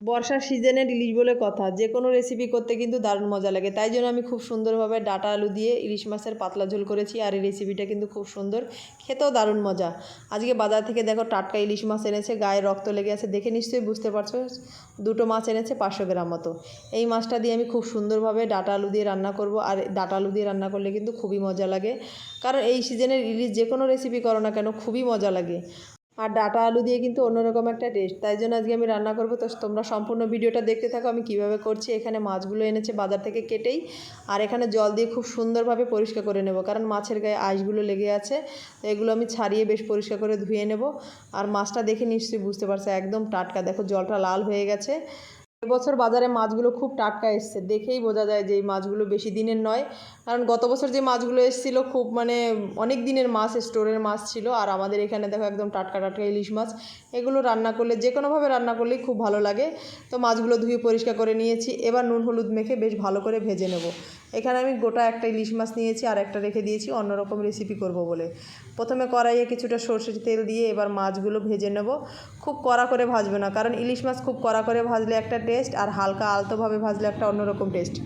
বর্ষার সিজনে ইলিশ বলে কথা। যে কোনো রেসিপি করতে কিন্তু দারুণ মজা লাগে। তাই জন্য আমি খুব সুন্দরভাবে ডাটা আলু দিয়ে ইলিশ মাছের পাতলা ঝোল করেছি আর এই রেসিপিটা কিন্তু খুব সুন্দর। খেতেও দারুণ মজা। আজকে বাজার থেকে দেখো টাটকা ইলিশ মাছ এনেছে, গায়ে রক্ত লেগে আছে। দেখে নিশ্চয়ই বুঝতে পারছ, দুটো মাছ এনেছে পাঁচশো গ্রাম মতো। এই মাছটা দিয়ে আমি খুব সুন্দরভাবে ডাটা আলু দিয়ে রান্না করব আর ডাটা আলু দিয়ে রান্না করলে কিন্তু খুবই মজা লাগে। কারণ এই সিজনের ইলিশ যে কোনো রেসিপি করো না কেন, খুবই মজা লাগে। আর ডাটা আলু দিয়ে কিন্তু অন্যরকম একটা টেস্ট তাই জন্য আজকে আমি রান্না করব। তো তোমরা সম্পূর্ণ ভিডিওটা দেখতে থাকো। আমি কীভাবে করছি, এখানে মাছগুলো এনেছে বাজার থেকে কেটেই। আর এখানে জল দিয়ে খুব সুন্দরভাবে পরিষ্কার করে নেব। কারণ মাছের গায়ে আইসগুলো লেগে আছে। তো এগুলো আমি ছাড়িয়ে বেশ পরিষ্কার করে ধুয়ে নেব। আর মাছটা দেখে নিশ্চয়ই বুঝতে পারছ, একদম টাটকা। দেখো জলটা লাল হয়ে গেছে। এবছর বাজারে মাছগুলো খুব টাটকা এসছে। দেখেই বোঝা যায় যে এই মাছগুলো বেশি দিনের নয়। কারণ গত বছর যে মাছগুলো এসেছিল খুব মানে অনেক দিনের মাছ, স্টোরের মাছ ছিল। আর আমাদের এখানে দেখো একদম টাটকা টাটকা ইলিশ মাছ। এগুলো রান্না করলে যে কোনোভাবে রান্না করলেই খুব ভালো লাগে। তো মাছগুলো ধুয়ে পরিষ্কার করে নিয়েছি। এবার নুন, হলুদ মেখে বেশ ভালো করে ভেজে নেব। এখানে আমি গোটা একটা ইলিশ মাছ নিয়েছি, আর একটা রেখে দিয়েছি, অন্যরকম রেসিপি করব বলে। প্রথমে কড়াইয়ে কিছুটা সর্ষের তেল দিয়ে এবার মাছগুলো ভেজে নেব। খুব কড়া করে ভাজবে না, কারণ ইলিশ মাছ খুব কড়া করে ভাজলে একটা টেস্ট আর হালকা আলতোভাবে ভাজলে একটা অন্যরকম টেস্ট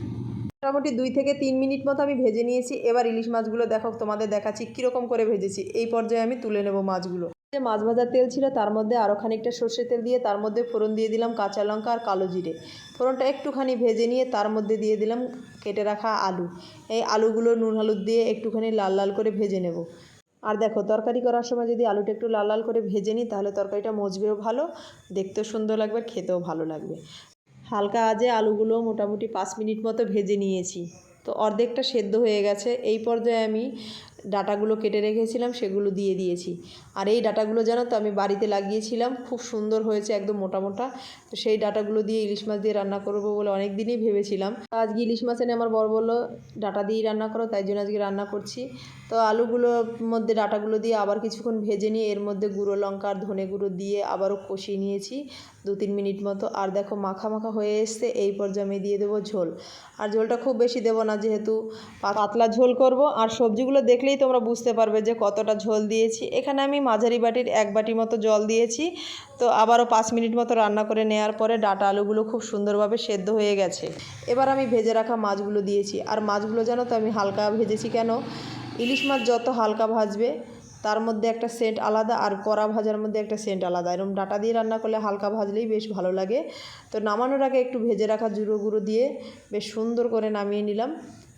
মোটামুটি দুই থেকে তিন মিনিট মতো আমি ভেজে নিয়েছি। এবার ইলিশ মাছগুলো দেখো, তোমাদের দেখাচ্ছি কীরকম করে ভেজেছি। এই পর্যায়ে আমি তুলে নেব মাছগুলো। যে মাছ ভাজার তেল ছিল, তার মধ্যে আরও খানিকটা সর্ষের তেল দিয়ে তার মধ্যে ফোড়ন দিয়ে দিলাম কাঁচা লঙ্কা আর কালো জিরে। ফোড়নটা একটুখানি ভেজে নিয়ে তার মধ্যে দিয়ে দিলাম কেটে রাখা আলু। এই আলুগুলো নুন হলুদ দিয়ে একটুখানি লাল লাল করে ভেজে নেব। আর দেখো, তরকারি করার সময় যদি আলুটা একটু লাল লাল করে ভেজে নিই, তাহলে তরকারিটা মজবেও ভালো, দেখতেও সুন্দর লাগবে আর খেতেও ভালো লাগবে। হালকা আজে আলুগুলো মোটামুটি পাঁচ মিনিট মতো ভেজে নিয়েছি। তো অর্ধেকটা সেদ্ধ হয়ে গেছে। এই পর্যায়ে আমি ডাটাগুলো কেটে রেখেছিলাম, সেগুলো দিয়ে দিয়েছি। আর এই ডাটাগুলো জানো তো, আমি বাড়িতে লাগিয়েছিলাম, খুব সুন্দর হয়েছে, একদম মোটা মোটা। তো সেই ডাটাগুলো দিয়ে ইলিশ মাছ দিয়ে রান্না করব বলে অনেক দিনই ভেবেছিলাম আজকে ইলিশ মাছ এনে আমার বড় বলল, ডাটা দিয়েই রান্না করো, তাই জন্য আজকে রান্না করছি। তো আলুগুলোর মধ্যে ডাটাগুলো দিয়ে আবার কিছুক্ষণ ভেজে নিয়ে, এর মধ্যে গুঁড়ো লঙ্কা ধনে গুঁড়ো দিয়ে আবারও কষিয়ে নিয়েছি দু তিন মিনিট মতো। আর দেখো, মাখা মাখা হয়ে এসছে, এই পর্যায়ে আমি দিয়ে দেবো ঝোল। আর ঝোলটা খুব বেশি দেবো না, যেহেতু পাতলা ঝোল করব। আর সবজিগুলো দেখলেই তোমরা বুঝতে পারবে যে কতটা ঝোল দিয়েছি। এখানে আমি মাঝারি বাটির এক বাটি মতো জল দিয়েছি। তো আবারও পাঁচ মিনিট মতো রান্না করে নেওয়ার পরে ডাটা আলুগুলো খুব সুন্দরভাবে সেদ্ধ হয়ে গেছে। এবার আমি ভেজে রাখা মাছগুলো দিয়েছি। আর মাছগুলো জানো তো আমি হালকা ভেজেছি কেন? ইলিশ মাছ যত হালকা ভাজবে, তার মধ্যে একটা সেন্ট আলাদা আর কড়া ভাজার মধ্যে একটা সেন্ট আলাদা। এরকম ডাটা দিয়ে রান্না করলে হালকা ভাজলেই বেশ ভালো লাগে। তো নামানোর আগে একটু ভেজে রাখা জুড়ো গুঁড়ো দিয়ে বেশ সুন্দর করে নামিয়ে নিলাম।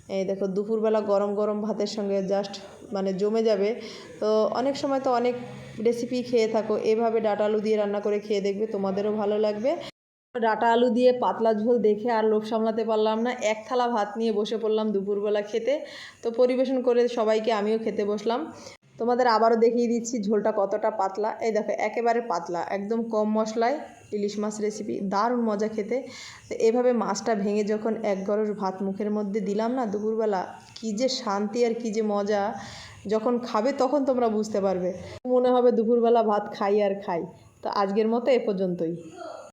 এই দেখো, দুপুরবেলা গরম গরম ভাতের সঙ্গে জাস্ট মানে জমে যাবে। তো অনেক সময় তো অনেক রেসিপি খেয়ে থাকো, এভাবে ডাটা আলু দিয়ে রান্না করে খেয়ে দেখবে তোমাদেরও ভালো লাগবে। ডাটা আলু দিয়ে পাতলা ঝোল দেখে আর লোভ সামলাতে পারলাম না, এক থালা ভাত নিয়ে বসে পড়লাম দুপুরবেলা খেতে। তো পরিবেশন করে সবাইকে আমিও খেতে বসলাম। তোমাদের আবারও দেখিয়ে দিচ্ছি ঝোলটা কতটা পাতলা। এই দেখো, একেবারে পাতলা, একদম কম মশলায় ইলিশ মাছ রেসিপি দারুণ মজা খেতে। তো এভাবে মাছটা ভেঙে যখন এক গরস ভাত মুখের মধ্যে দিলাম না দুপুরবেলা, কী যে শান্তি আর কী যে মজা। যখন খাবে তখন তোমরা বুঝতে পারবে। মনে হবে দুপুরবেলা ভাত খাই আর খাই। তো আজকের মতো এ পর্যন্তই।